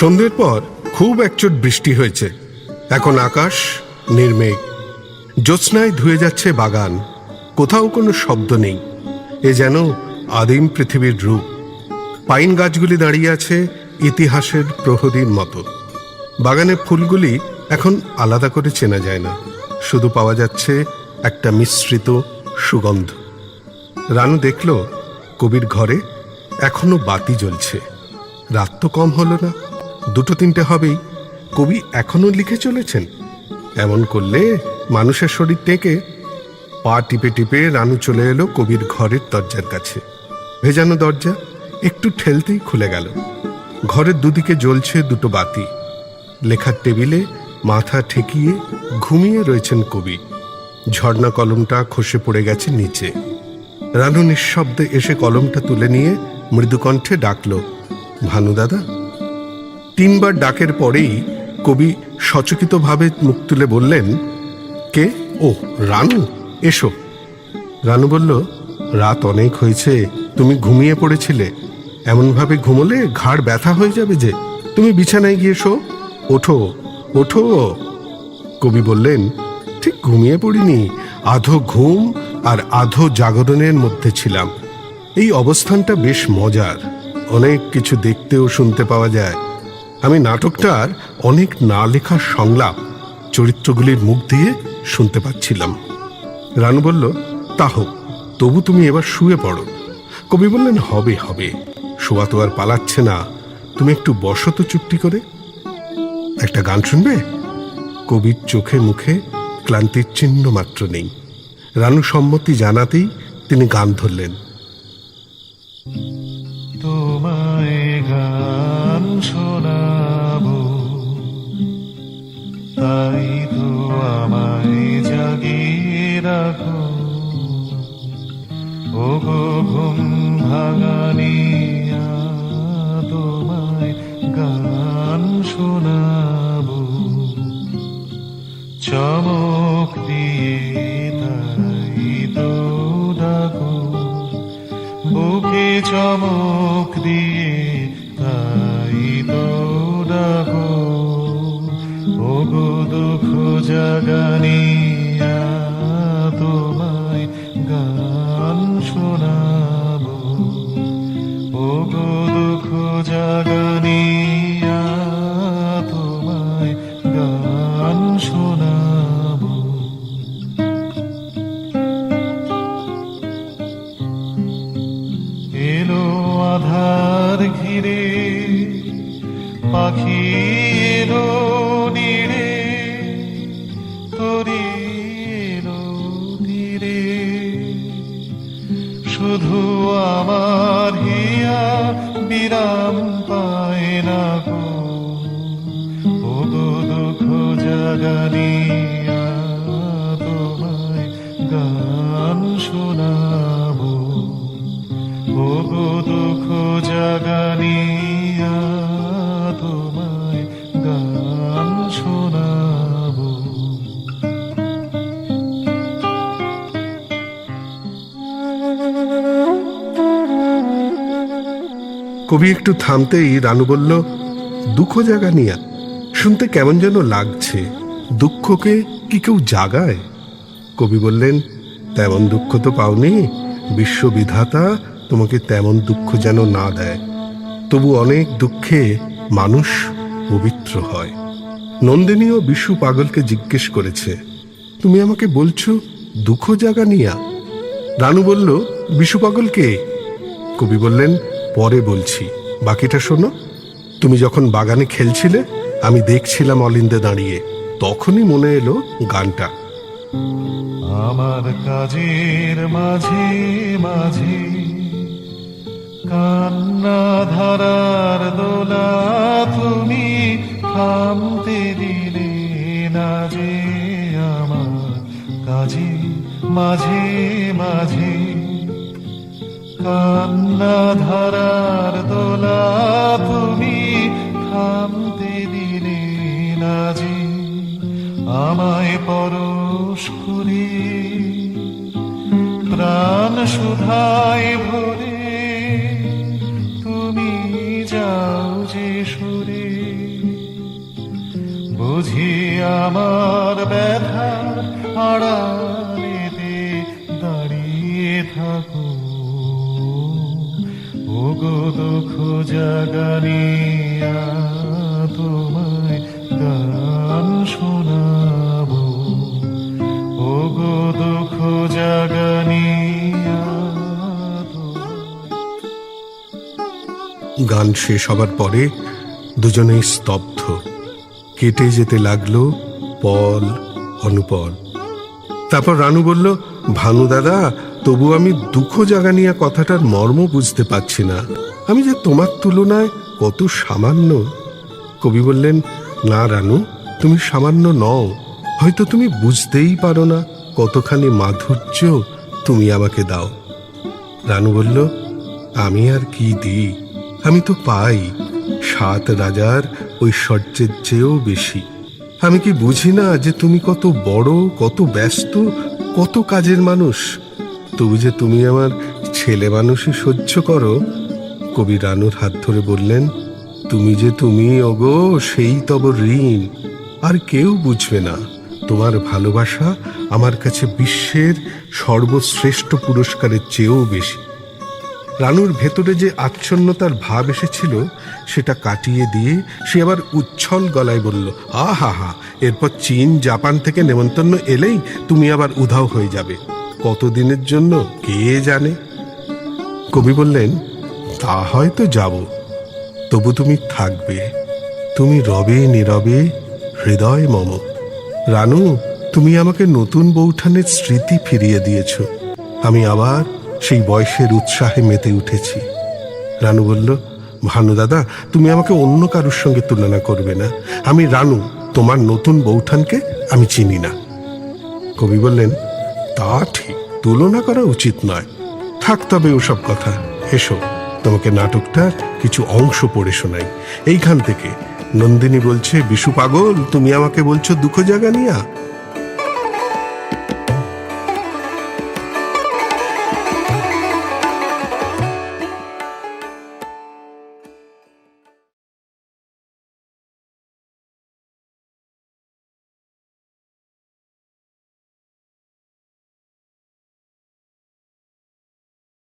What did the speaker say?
সন্ধ্যের পর খুব একচোট বৃষ্টি হয়েছে। এখন আকাশ নির্মেঘ। জ্যোৎস্নায় ধুয়ে যাচ্ছে বাগান। কোথাও কোনো শব্দ নেই। এ যেন আদিম পৃথিবীর রূপ। পাইন গাছগুলি দাঁড়িয়ে আছে ইতিহাসের প্রহরীর মতো। বাগানের ফুলগুলি এখন আলাদা করে চেনা যায় না। শুধু পাওয়া যাচ্ছে একটা মিশ্রিত সুগন্ধ। রানু দেখল, কবির ঘরে এখনও বাতি জ্বলছে। রাত তো কম হলো না। দুটো তিনটে হবেই। কবি এখনও লিখে চলেছেন। এমন করলে মানুষের শরীর টেকে। পা টিপে টিপে রানু চলে এলো কবির ঘরের দরজার কাছে। ভেজানো দরজা একটু ঠেলতেই খুলে গেল। ঘরের দুদিকে জ্বলছে দুটো বাতি। লেখার টেবিলে মাথা ঠেকিয়ে ঘুমিয়ে রয়েছেন কবি। ঝর্ণা কলমটা খসে পড়ে গেছে নিচে। রানু নিঃশব্দে এসে কলমটা তুলে নিয়ে মৃদুকণ্ঠে ডাকল, ভানু দাদা তিনবার ডাকের পরেই কবি সচকিতভাবে মুখ তুলে বললেন, কে? ও, রানু? এসো। রানু বলল, রাত অনেক হয়েছে, তুমি ঘুমিয়ে পড়েছিলে। এমনভাবে ঘুমোলে ঘাড় ব্যথা হয়ে যাবে যে। তুমি বিছানায় গিয়ে শো। ওঠো ওঠো। কবি বললেন, ঠিক ঘুমিয়ে পড়িনি, আধো ঘুম আর আধো জাগরণের মধ্যে ছিলাম। এই অবস্থানটা বেশ মজার। অনেক কিছু দেখতে ও শুনতে পাওয়া যায়। আমি নাটকটার অনেক না লেখা সংলাপ চরিত্রগুলির মুখ দিয়ে শুনতে পাচ্ছিলাম। রানু বলল, তা হোক, তবু তুমি এবার শুয়ে পড়ো। কবি বললেন, হবে হবে। শোয়া তো আর পালাচ্ছে না। তুমি একটু বসো তো চুপটি করে। একটা গান শুনবে? কবির চোখে মুখে ক্লান্তির চিহ্ন মাত্র নেই। রানু সম্মতি জানাতেই তিনি গান ধরলেন। জাগানিয়া তোমায় গান শোনাবো। তোমায় গান শোনাবো। এলো ঘিরে পাখি বিরাম পায় না গো। ও দুঃখ জাগানিয়া কবি একটু থামতেই রানু বলল, দুঃখ জাগা নিয়া, শুনতে কেমন যেন লাগছে, দুঃখকে কি কেউ জাগায়? কবি বললেন, তেমন দুঃখ তো পাওনি, বিশ্ববিধাতা তোমাকে তেমন দুঃখ যেন না দেয়, তবু অনেক দুঃখে মানুষ পবিত্র হয়। নন্দিনীও বিশু পাগলকে জিজ্ঞেস করেছে, তুমি আমাকে বলছো দুঃখ জাগা নিয়া? রানু বলল, বিশু পাগলকে? কবি বললেন পরে বলছি। বাকিটা শোনো। তুমি যখন বাগানে খেলছিলে, আমি দেখছিলাম অলিন্দে দাঁড়িয়ে। তখনই মনে এলো গানটা। আমার কাজের মাঝে মাঝে কান্না ধারার দোলা তুমি থামতে দিলে না যে আমার কাজে, মাঝে মাঝে কান্না ধারার দোলা তুমি থামতে দিলে না যে আমায় পরশ করে। প্রাণ সুধায় ভরে তুমি যাও যে সুরে। বুঝি আমার ব্যথা আড়ালেতে তোমায় গান গান শেষ হবার পরে দুজনেই স্তব্ধ। কেটে যেতে লাগল পল, অনুপল। তারপর রানু বলল, ভানু দাদা তবু আমি দুঃখ জাগানিয়া কথাটার মর্ম বুঝতে পারছি না। আমি যে তোমার তুলনায় কত সামান্য। কবি বললেন, না রানু, তুমি সামান্য নও। হয়তো তুমি বুঝতেই পারো না কতখানি মাধুর্য তুমি আমাকে দাও। রানু বলল, আমি আর কি দিই? আমি তো পাই। সাত রাজার ঐশ্বর্যের চেয়েও বেশি। আমি কি বুঝি না যে তুমি কত বড়, কত ব্যস্ত, কত কাজের মানুষ? তবু যে তুমি আমার ছেলে মানুষই সহ্য করো? কবি রানুর হাত ধরে বললেন, তুমি যে তুমি অগো সেই তব ঋণ। আর কেউ বুঝবে না, তোমার ভালোবাসা আমার কাছে বিশ্বের সর্বশ্রেষ্ঠ পুরস্কারের চেয়েও বেশি। রানুর ভেতরে যে আচ্ছন্নতার ভাব এসেছিল, সেটা কাটিয়ে দিয়ে সে আবার উচ্ছল গলায় বলল, আহা হা, এরপর চীন, জাপান থেকে নেমন্তন্ন এলেই তুমি আবার উধাও হয়ে যাবে। কতদিনের জন্য কে জানে? কবি বললেন, তা হয়তো যাব। তবু তুমি থাকবে। তুমি রবে নীরবে, হৃদয় মম। রানু, তুমি আমাকে নতুন বৌঠানের স্মৃতি ফিরিয়ে দিয়েছ। আমি আবার সেই বয়সের উৎসাহে মেতে উঠেছি। রানু বলল, ভানু দাদা, তুমি আমাকে অন্য কারুর সঙ্গে তুলনা করবে না। আমি রানু, তোমার নতুন বৌঠানকে আমি চিনি না। কবি বললেন তা ঠিক, তুলনা করা উচিত নয়। থাক তবে ওসব কথা। এসো, তোমাকে নাটকটা কিছু অংশ পড়ে শোনাই। এইখান থেকে। নন্দিনী বলছে, বিশু পাগল, তুমি আমাকে বলছো দুঃখ জাগানিয়া?